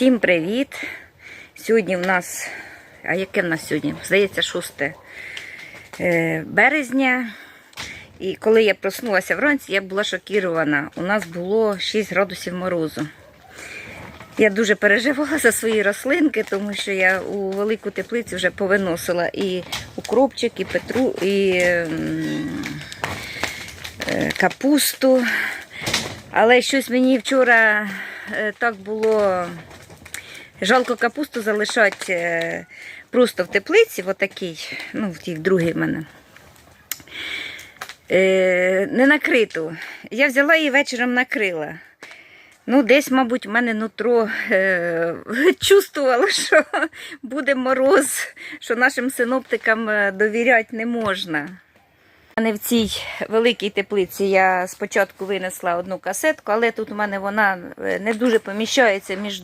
Всім привіт! Сьогодні в нас, а яке в нас сьогодні? Здається, 6 е, березня. І коли я проснулася вранці, я була шокірована. У нас було 6 градусів морозу. Я дуже переживала за свої рослинки, тому що я у велику теплицю вже повиносила і укропчик, і петру, і е, капусту. Але щось мені вчора е, так було жалко капусту залишати е, просто в теплиці, в отакій, ну, в тій в мене. Е, Не накриту. Я взяла її вечором накрила. Ну, десь, мабуть, в мене нутро е, чувствувало, що буде мороз, що нашим синоптикам е, довіряти не можна. У мене в цій великій теплиці я спочатку винесла одну касетку, але тут у мене вона не дуже поміщається між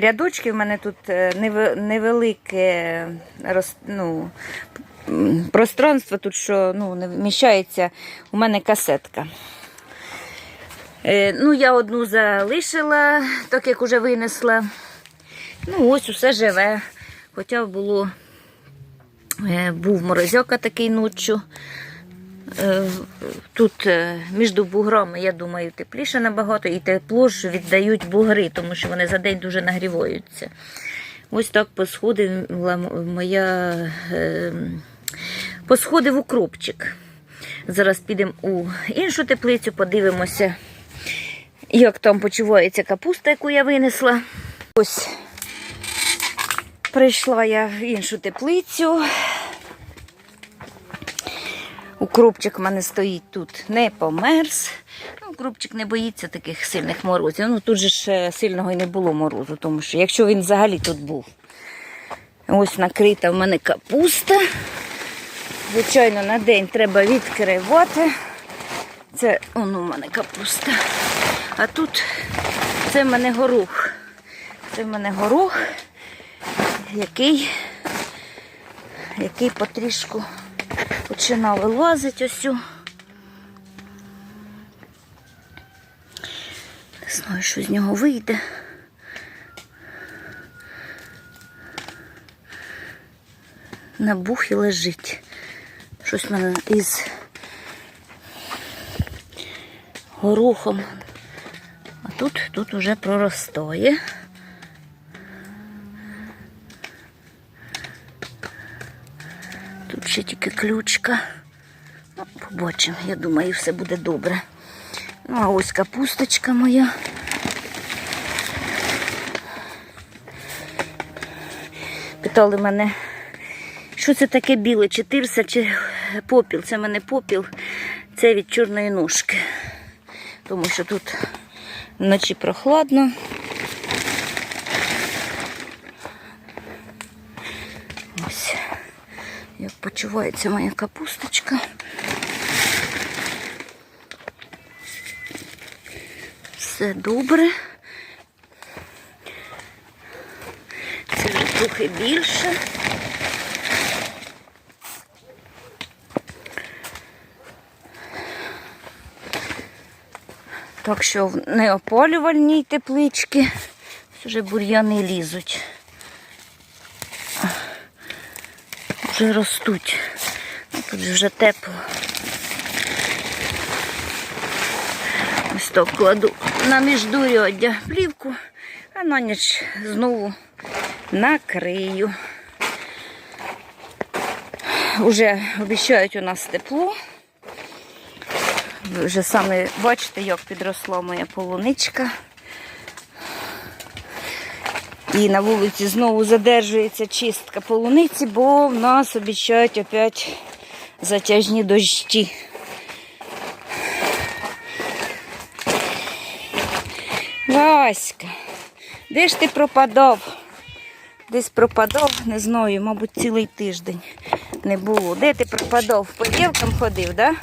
рядочків. У мене тут е, невелике ну, пространство, тут що ну, не вміщається у мене касетка. Е, Ну, я одну залишила, так як уже винесла. Ну, ось усе живе. Хоча було, е, був морозяка такий ночу. Е, Тут е, між буграми, я думаю, тепліше набагато, і тепло ж віддають бугри, тому що вони за день дуже нагріваються. Ось так посходила моя е, посходив укропчик. Зараз підемо у іншу теплицю, подивимося, як там почувається капуста, яку я винесла. Ось прийшла я в іншу теплицю. Укропчик в мене стоїть тут, не померз. Ну, укропчик не боїться таких сильних морозів. Ну тут же ж сильного і не було морозу, тому що якщо він взагалі тут був. Ось накрита в мене капуста. Звичайно, на день треба відкривати. Це он у мене капуста. А тут це в мене горох. Це в мене горох, який, який потрішку починав вилазити ось. цю. Не знаю, що з нього вийде. Набух і лежить. Щось в мене із горохом. А тут, тут уже проростає. Ще тільки ключка. Ну, побачимо, я думаю, все буде добре. Ну, а ось капусточка моя. Питали мене, що це таке біле, чи тирса, чи попіл. Це в мене попіл, це від чорної ножки. Тому що тут вночі прохладно. Ось як почувається моя капусточка. Все добре. Це вже трохи більше. Так що в неопалювальній тепличці вже бур'яни лізуть. Вже ростуть. Ну, Тут вже тепло. Ось так кладу на міждуряддя плівку, а на ніч знову накрию. Уже обіцяють у нас тепло. Ви вже самі бачите, як підросла моя полуничка. І на вулиці знову задержується чистка полуниці, бо в нас обіцяють опять затяжні дощі. Васька, де ж ти пропадав? Десь пропадав, не знаю, мабуть, цілий тиждень не було. Де ти пропадав? По дівкам ходив, так? Да?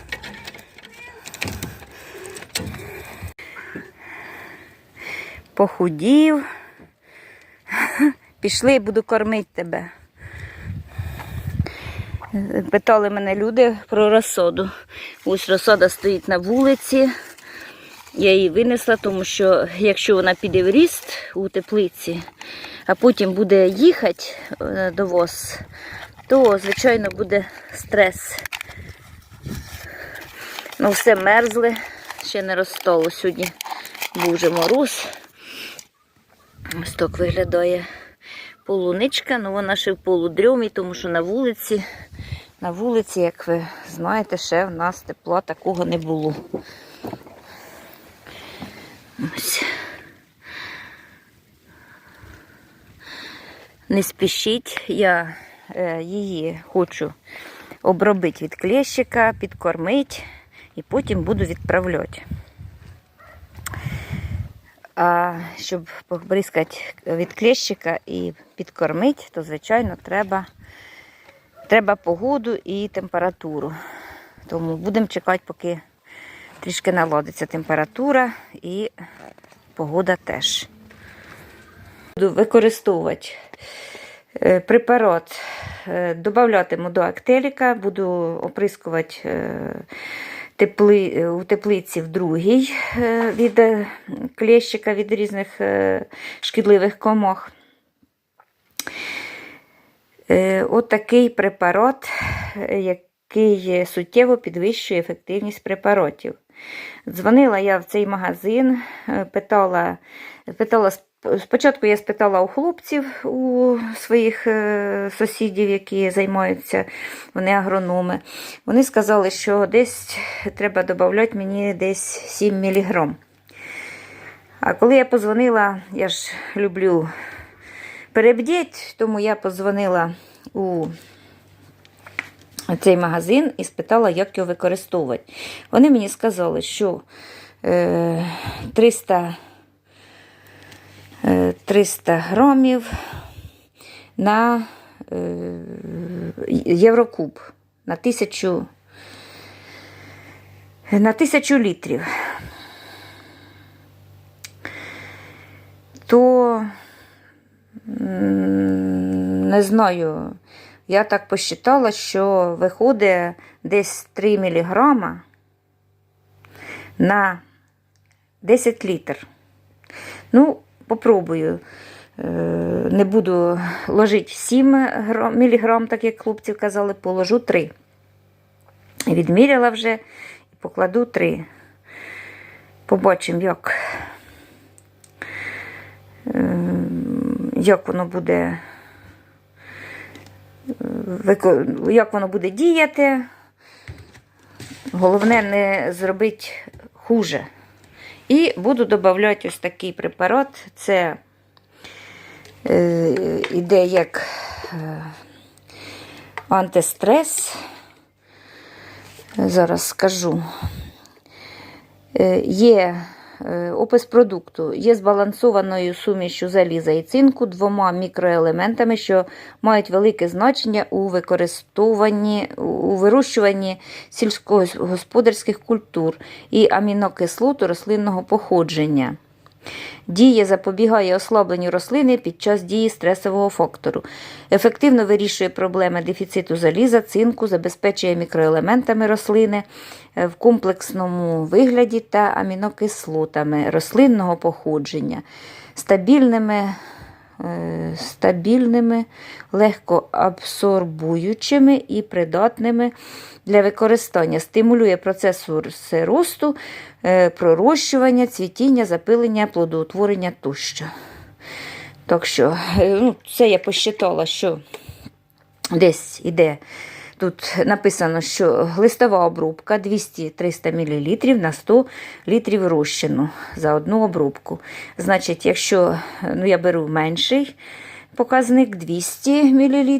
Похудів. Пішли, буду кормити тебе. Питали мене люди про розсаду. Ось розсада стоїть на вулиці. Я її винесла, тому що якщо вона піде в ріст у теплиці, а потім буде їхати е, до воз, то, звичайно, буде стрес. Ну, все мерзле, ще не розстало сьогодні. Був вже мороз. Ось так виглядає полуничка, ну вона ще в полудрьомі, тому що на вулиці, на вулиці, як ви знаєте, ще в нас тепла такого не було. Ось. Не спішіть, я е, її хочу обробити від клещика, підкормити і потім буду відправляти. А щоб побризкати від клещика і підкормити, то, звичайно, треба, треба погоду і температуру. Тому будемо чекати, поки трішки наладиться температура і погода теж. Буду використовувати е, препарат, е, додатиму до актеліка, буду оприскувати е, тепли, у теплиці в другій від клещика, від різних шкідливих комах. Е, От препарат, е, який суттєво підвищує ефективність препаратів. Дзвонила я в цей магазин, е, питала, питала спочатку я спитала у хлопців, у своїх сусідів, які займаються, вони агрономи. Вони сказали, що десь треба додати мені десь 7 мг. А коли я позвонила, я ж люблю перебдіть, тому я позвонила у цей магазин і спитала, як його використовувати. Вони мені сказали, що е, 300, е, 300 грамів на е, єврокуб, на тисячу, на тисячу літрів. То не знаю, я так посчитала, що виходить десь 3 мг на 10 літр. Ну, попробую. Е, Не буду ложити 7 мг, так як хлопці казали, положу 3. Відміряла вже і покладу 3. Побачимо, як, е, як воно буде як воно буде діяти. Головне не зробити хуже. І буду додавати ось такий препарат. Це е, іде як е, антистрес. Зараз скажу. Е, Є е, опис продукту. Є збалансованою сумішю заліза і цинку двома мікроелементами, що мають велике значення у використовуванні, у вирощуванні сільськогосподарських культур і амінокислот рослинного походження. Діє запобігає ослабленню рослини під час дії стресового фактору. Ефективно вирішує проблеми дефіциту заліза, цинку, забезпечує мікроелементами рослини е, в комплексному вигляді та амінокислотами рослинного походження, стабільними, е, стабільними, легко абсорбуючими і придатними для використання. Стимулює процеси росту, пророщування, цвітіння, запилення, плодоутворення тощо. Так що, е, ну, це я посчитала, що десь іде. Тут написано, що листова обробка 200-300 мл на 100 літрів розчину за одну обробку. Значить, якщо ну, я беру менший показник 200 мл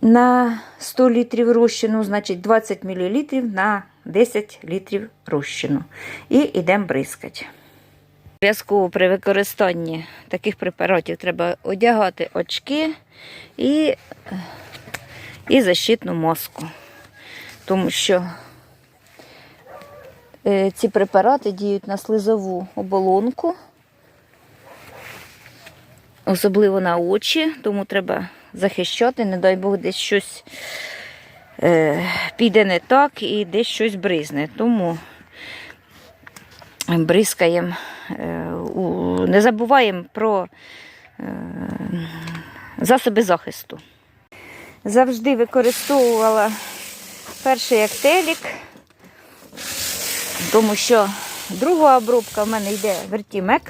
на 100 літрів розчину, значить 20 мл на 10 літрів розчину. І йдемо бризкати. Обов'язково при використанні таких препаратів треба одягати очки і, і защитну маску. Тому що е, ці препарати діють на слизову оболонку, особливо на очі, тому треба захищати, не дай Бог, десь щось е, піде не так і десь щось бризне. Тому бризкаємо, е, не забуваємо про е, засоби захисту. Завжди використовувала перший актелік, тому що друга обробка в мене йде вертімек.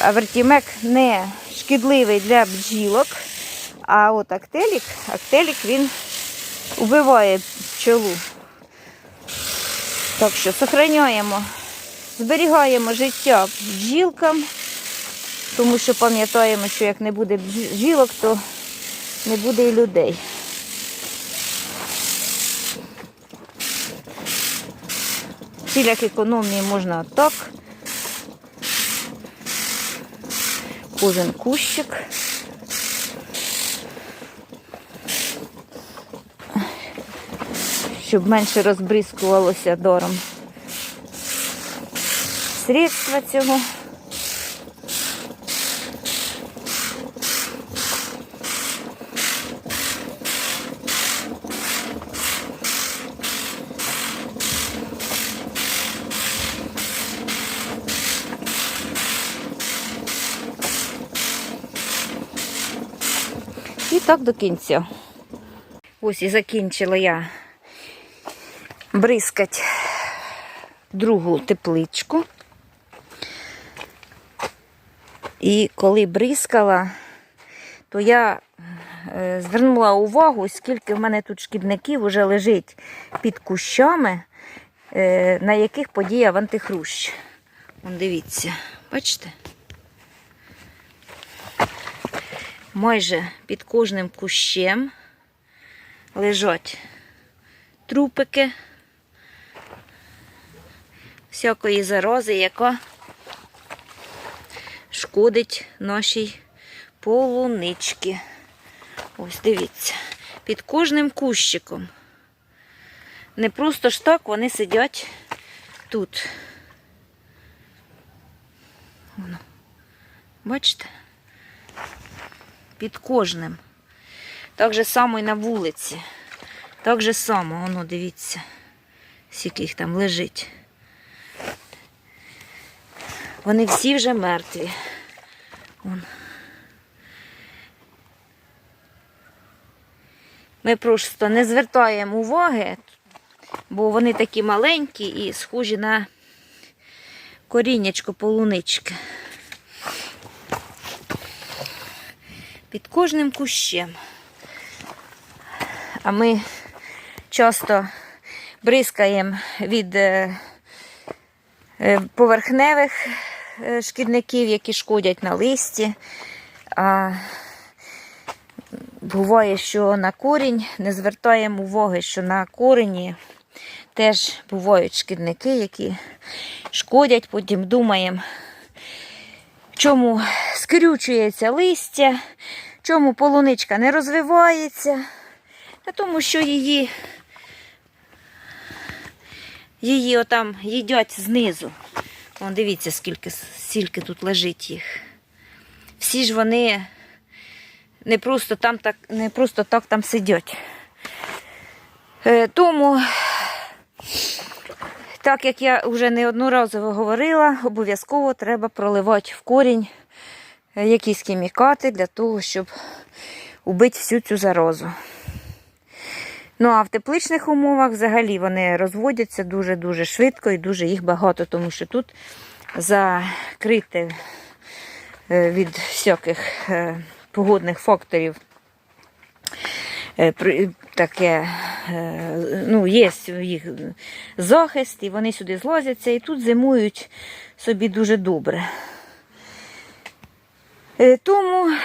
А вертімек не шкідливий для бджілок. А от актелік, актелік він убиває пчелу. Так що зберігаємо, зберігаємо життя бджілкам, тому що пам'ятаємо, що як не буде бджілок, то не буде і людей. Цілях економії можна так. Кожен кущик. Щоб менше розбризкувалося даром средства цього. І так до кінця. Ось і закінчила я бризкать другу тепличку. І коли бризкала, то я е, звернула увагу, скільки в мене тут шкідників вже лежить під кущами, е, на яких подіяв антихрущ. Вон дивіться, бачите? Майже під кожним кущем лежать трупики всякої зарази, яка шкодить нашій полуничці. Ось дивіться, під кожним кущиком. Не просто ж так вони сидять тут. Воно. Бачите? Під кожним. Так же само і на вулиці. Так же само, воно, дивіться, скільки їх там лежить. Вони всі вже мертві. Вон. Ми просто не звертаємо уваги, бо вони такі маленькі і схожі на коріннячко полунички. Під кожним кущем. А ми часто бризкаємо від е, е, поверхневих шкідників, які шкодять на листі. А буває, що на корінь не звертаємо уваги, що на корені теж бувають шкідники, які шкодять, потім думаємо, чому скрючується листя, чому полуничка не розвивається. Та тому що її, її отам їдять знизу. Вон дивіться, скільки, скільки тут лежить їх. Всі ж вони не просто, там так, не просто так там сидять. Е, тому, так як я вже неодноразово говорила, обов'язково треба проливати в корінь е, якісь хімікати для того, щоб убити всю цю заразу. Ну, а в тепличних умовах взагалі вони розводяться дуже-дуже швидко і дуже їх багато, тому що тут закрите е, від всяких е, погодних факторів е, таке, ну, є їх захист, і вони сюди злазяться і тут зимують собі дуже добре. Тому,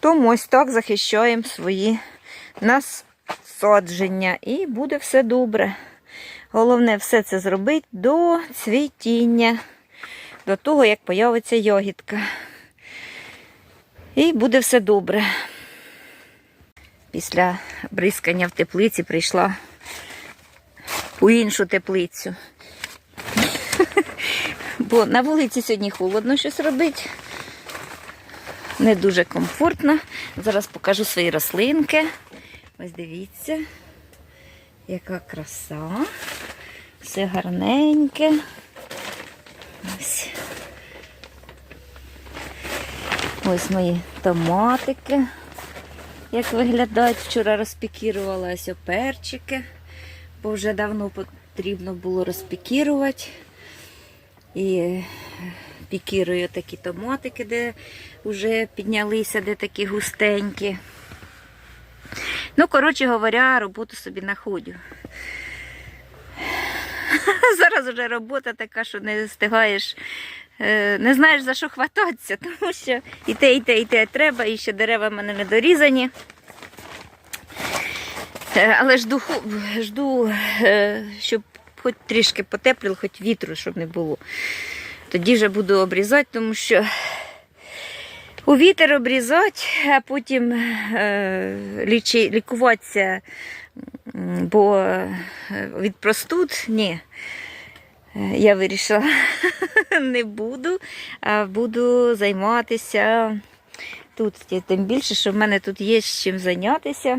тому ось так захищаємо свої насадження і буде все добре. Головне все це зробити до цвітіння, до того, як появиться ягідка. І буде все добре. Після бризкання в теплиці прийшла у іншу теплицю. Бо на вулиці сьогодні холодно щось робити. Не дуже комфортно. Зараз покажу свої рослинки. Ось дивіться, яка краса. Все гарненьке. Ось. Ось мої томатики. Як виглядають, вчора розпікірувала ось перчики, бо вже давно потрібно було розпікірувати. І пікірую такі томатики, де вже піднялися, де такі густенькі. Ну, коротше говоря, роботу собі находю. Зараз вже робота така, що не встигаєш, е, не знаєш за що хвататися, тому що і те, і те, і те треба, і ще дерева в мене не дорізані. Е, Але жду, жду, е, щоб хоч трішки потепліло, хоч вітру, щоб не було. Тоді вже буду обрізати, тому що у вітер обрізати, а потім е, лічи, лікуватися, бо е, від простуд ні. Е, Я вирішила не буду, а буду займатися тут. Тим більше, що в мене тут є з чим зайнятися.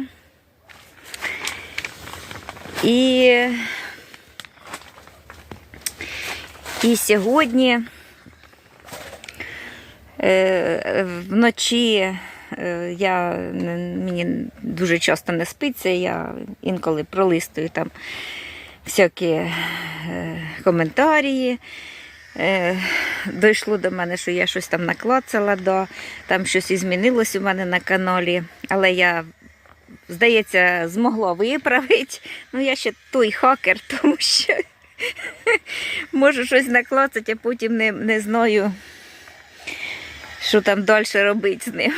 І, і сьогодні вночі е, я, мені дуже часто не спиться, я інколи пролистую там всякі е, коментарі. Е, дійшло до мене, що я щось там наклацала, да, там щось і змінилось у мене на каналі, але я здається, змогла виправити. Ну, я ще той хакер, тому що можу щось наклацати, а потім не, не знаю, що там далі робити з ним.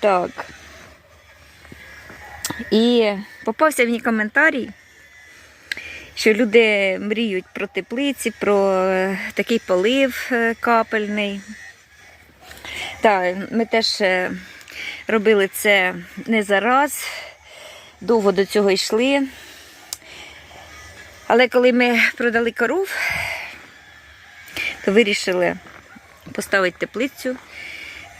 Так. І попався мені коментарій, що люди мріють про теплиці, про е, такий полив е, капельний. Так, ми теж е, робили це не зараз, довго до цього йшли. Але коли ми продали коров, то вирішили поставити теплицю.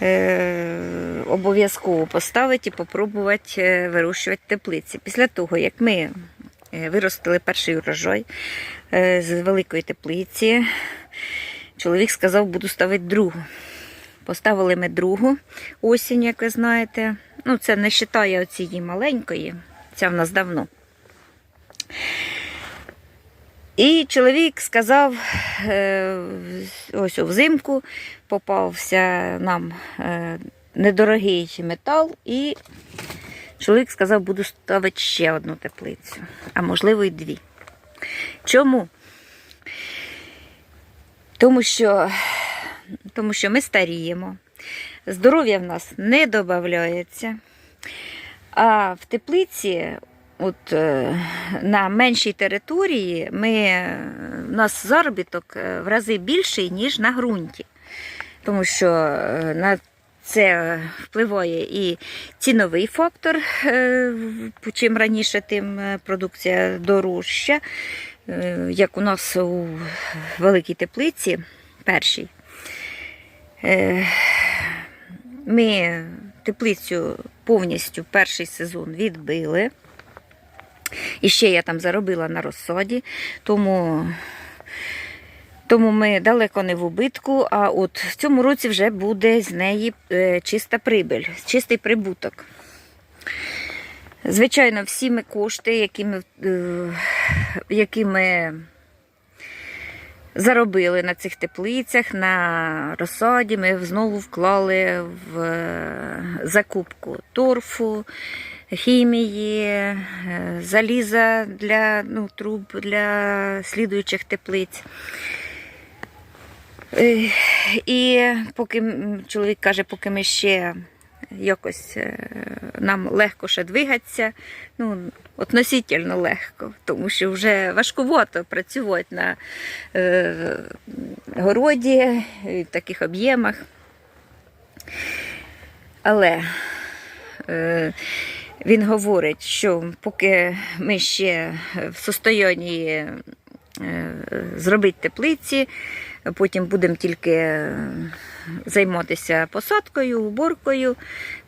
Е, обов'язково поставити і попробувати е, вирощувати теплиці. Після того, як ми е, виростили перший урожай з великої теплиці, чоловік сказав, буду ставити другу. Поставили ми другу осінь, як ви знаєте. Ну, це не вважає оцієї маленької, ця в нас давно. І чоловік сказав, е, ось взимку попався нам е, недорогий метал, і чоловік сказав, буду ставити ще одну теплицю, а можливо й дві. Чому? Тому що, тому що ми старіємо, здоров'я в нас не додається. А в теплиці, от е, на меншій території, ми, у нас заробіток е, в рази більший, ніж на ґрунті. Тому що е, на це впливає і ціновий фактор. е, Чим раніше, тим е, продукція дорожча. Е, Як у нас у великій теплиці, першій. Е, Ми теплицю повністю перший сезон відбили. І ще я там заробила на розсаді, тому, тому ми далеко не в убитку, а от в цьому році вже буде з неї е, чиста прибиль, чистий прибуток. Звичайно, всі ми кошти, які ми, е, які ми заробили на цих теплицях, на розсаді, ми знову вклали в е, закупку торфу, хімії, е, заліза для ну, труб для слідуючих теплиць. Е, І поки чоловік каже, поки ми ще якось е, нам легко ще двигатися, ну, относительно легко, тому що вже важкувато працювати на е, городі в таких об'ємах. Але е, він говорить, що поки ми ще в состоянні е, зробити теплиці, потім будемо тільки е, займатися посадкою, уборкою.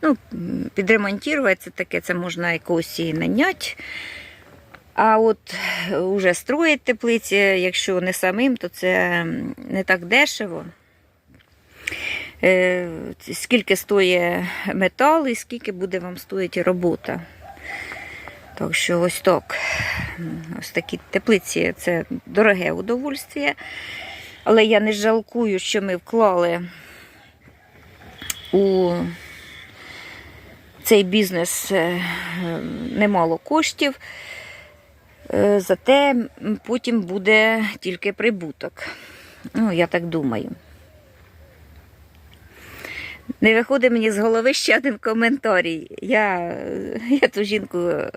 Ну, підремонтувати це таке, це можна якогось і наняти. А от уже строїть теплиці, якщо не самим, то це не так дешево. Е, Скільки стоїть метал і скільки буде вам стоїти робота. Так що ось так. Ось такі теплиці це дороге удовольствие. Але я не жалкую, що ми вклали у цей бізнес е, немало коштів. Е, Зате потім буде тільки прибуток. Ну, я так думаю. Не виходить мені з голови ще один коментарій. Я, я ту жінку е,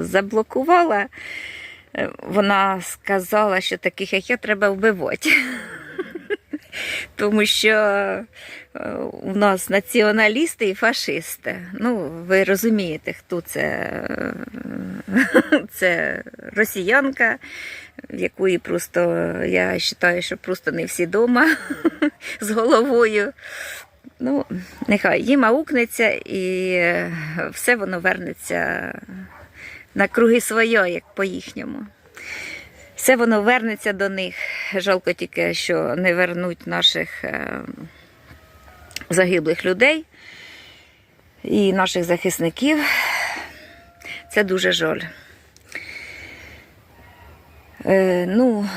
заблокувала. Е, Вона сказала, що таких, як я, треба вбивати. Тому що е, у нас націоналісти і фашисти. Ну, ви розумієте, хто це. Це росіянка, в якої просто, я вважаю, що просто не всі вдома з головою. Ну, нехай їм аукнеться і е, все воно вернеться на круги своє, як по-їхньому. Все воно вернеться до них. Жалко тільки, що не вернуть наших е, загиблих людей і наших захисників. Це дуже жаль. Е, ну,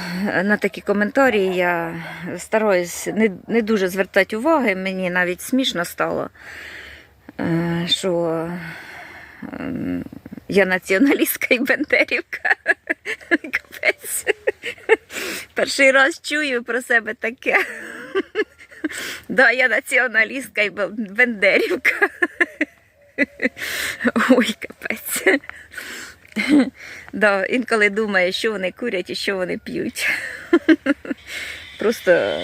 на такі коментарі я стараюсь не, не дуже звертати уваги. Мені навіть смішно стало, е, що ем, я націоналістка і бендерівка. Перший раз чую про себе таке. Да, я націоналістка і бендерівка. Ой, капець. Да, інколи думає, що вони курять і що вони п'ють. Просто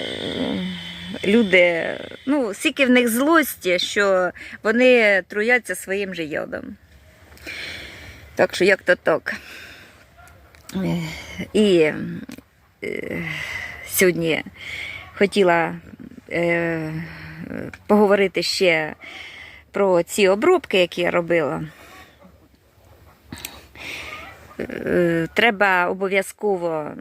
люди, ну, стільки в них злості, що вони труяться своїм же ядом. Так що як то так. І е, сьогодні хотіла е, поговорити ще про ці обробки, які я робила. Е, Треба обов'язково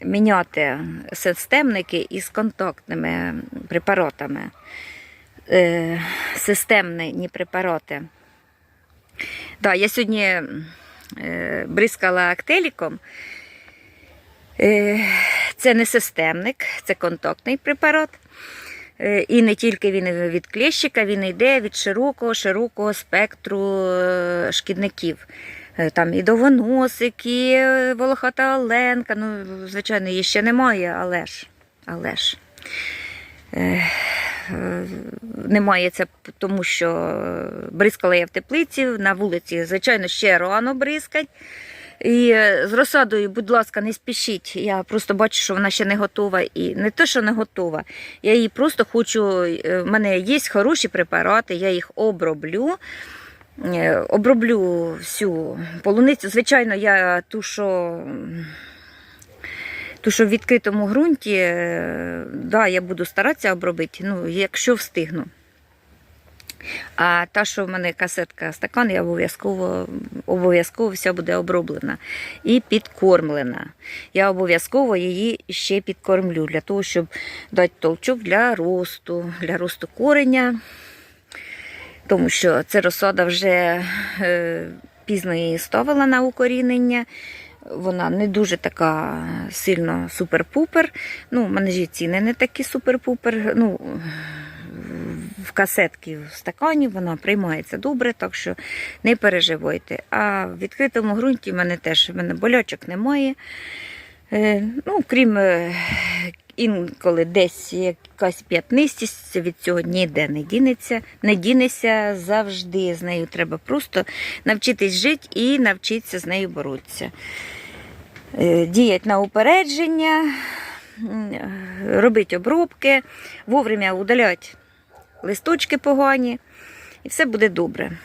міняти системники із контактними препаратами. Е, Системні препарати. Да, я сьогодні е, бризкала актеліком. Це не системник, це контактний препарат. І не тільки він від клещика, він йде від широкого, широкого спектру шкідників. Е, Там і довоносик, і е, волохата оленка. Ну, звичайно, її ще немає, але ж. Але ж. Е, Немає це тому, що бризкала я в теплиці, на вулиці, звичайно, ще рано бризкать. І з розсадою, будь ласка, не спішіть. Я просто бачу, що вона ще не готова. І не те, що не готова. Я її просто хочу. В мене є хороші препарати, я їх оброблю. Е, Оброблю всю полуницю. Звичайно, я ту, що. Ту, що в відкритому ґрунті, е, да, я буду старатися обробити, ну, якщо встигну. А та, що в мене касетка стакан, я обов'язково обов'язково вся буде оброблена і підкормлена. Я обов'язково її ще підкормлю для того, щоб дати толчок для росту, для росту кореня. Тому що це розсада вже е, пізно її ставила на укорінення. Вона не дуже така сильно супер-пупер. Ну, в мене ж ціни не такі супер-пупер. Ну, в касетки в стакані вона приймається добре, так що не переживайте. А в відкритому ґрунті в мене теж в мене болячок немає. Е, ну, крім е, інколи десь якась п'ятнистість від цього ніде не дінеться, не дінеться завжди. З нею треба просто навчитись жити і навчитися з нею боротися. Е, Діять на упередження, робити обробки, вовремя удалять листочки погані, і все буде добре.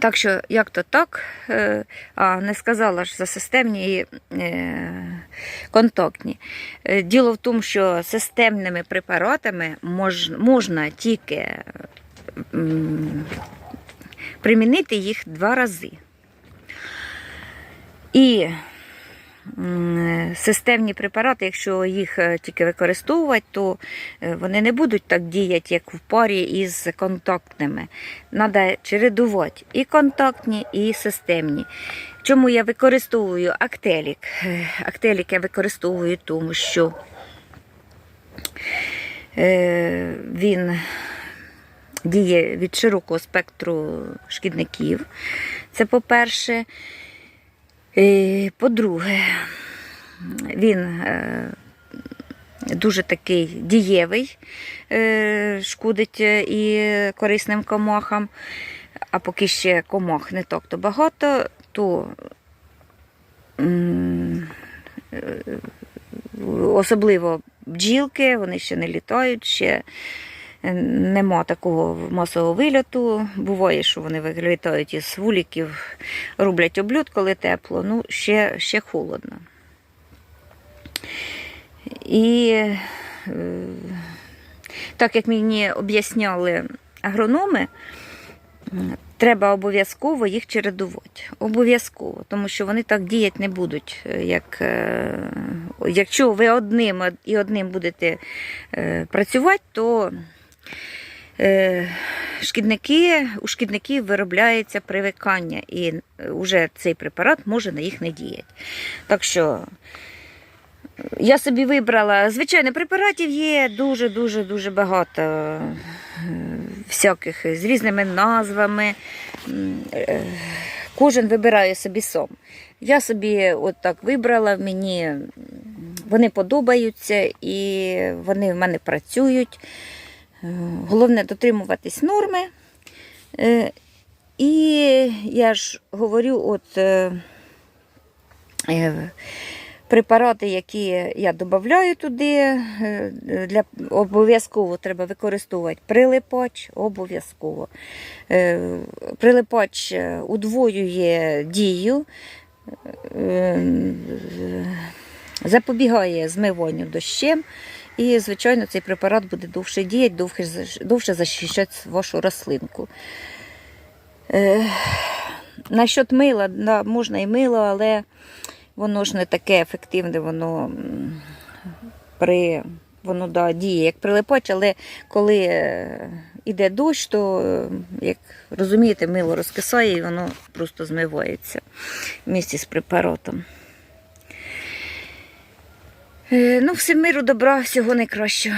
Так що, як то так, Е, а не сказала ж за системні і е, контактні. Е, Діло в тому, що системними препаратами мож, можна тільки примінити їх два рази. І системні препарати, якщо їх е, тільки використовувати, то е, вони не будуть так діяти, як в парі із контактними. Треба чередувати і контактні, і системні. Чому я використовую актелік? Е, Актелік я використовую тому, що він діє від широкого спектру шкідників. Це по-перше. По-друге, він е, дуже такий дієвий, е, шкодить е, і корисним комахам. А поки ще комах не так то багато, то особливо бджілки, вони ще не літають, ще нема такого масового вильоту. Буває, що вони вилітають із вуликів, роблять облюд, коли тепло, ну ще, ще холодно. І е, так як мені об'ясняли агрономи, треба обов'язково їх чередувати. Обов'язково, тому що вони так діяти не будуть. е, Як, е, якщо ви одним і одним будете працювати, то шкідники, у шкідників виробляється привикання, і вже цей препарат може на їх не діяти. Так що я собі вибрала, звичайно, препаратів є дуже-дуже дуже багато е, всяких з різними назвами. Е, Кожен вибирає собі сам. Я собі от так вибрала, мені вони подобаються і вони в мене працюють. Головне дотримуватись норми. Е, І я ж говорю, от е, е, препарати, які я додаю туди, для, обов'язково треба використовувати прилипач, обов'язково. Прилипач удвоює дію, запобігає змиванню дощем. І, звичайно, цей препарат буде довше діяти, довше, довше захищати вашу рослинку. Е, насчет мила, да, можна і мило, але воно ж не таке ефективне, воно при, воно да, діє як прилипач, але коли е, іде дощ, то, е, як розумієте, мило розкисає і воно просто змивається в місті з препаратом. Е, Ну, всім миру, добра, всього найкращого.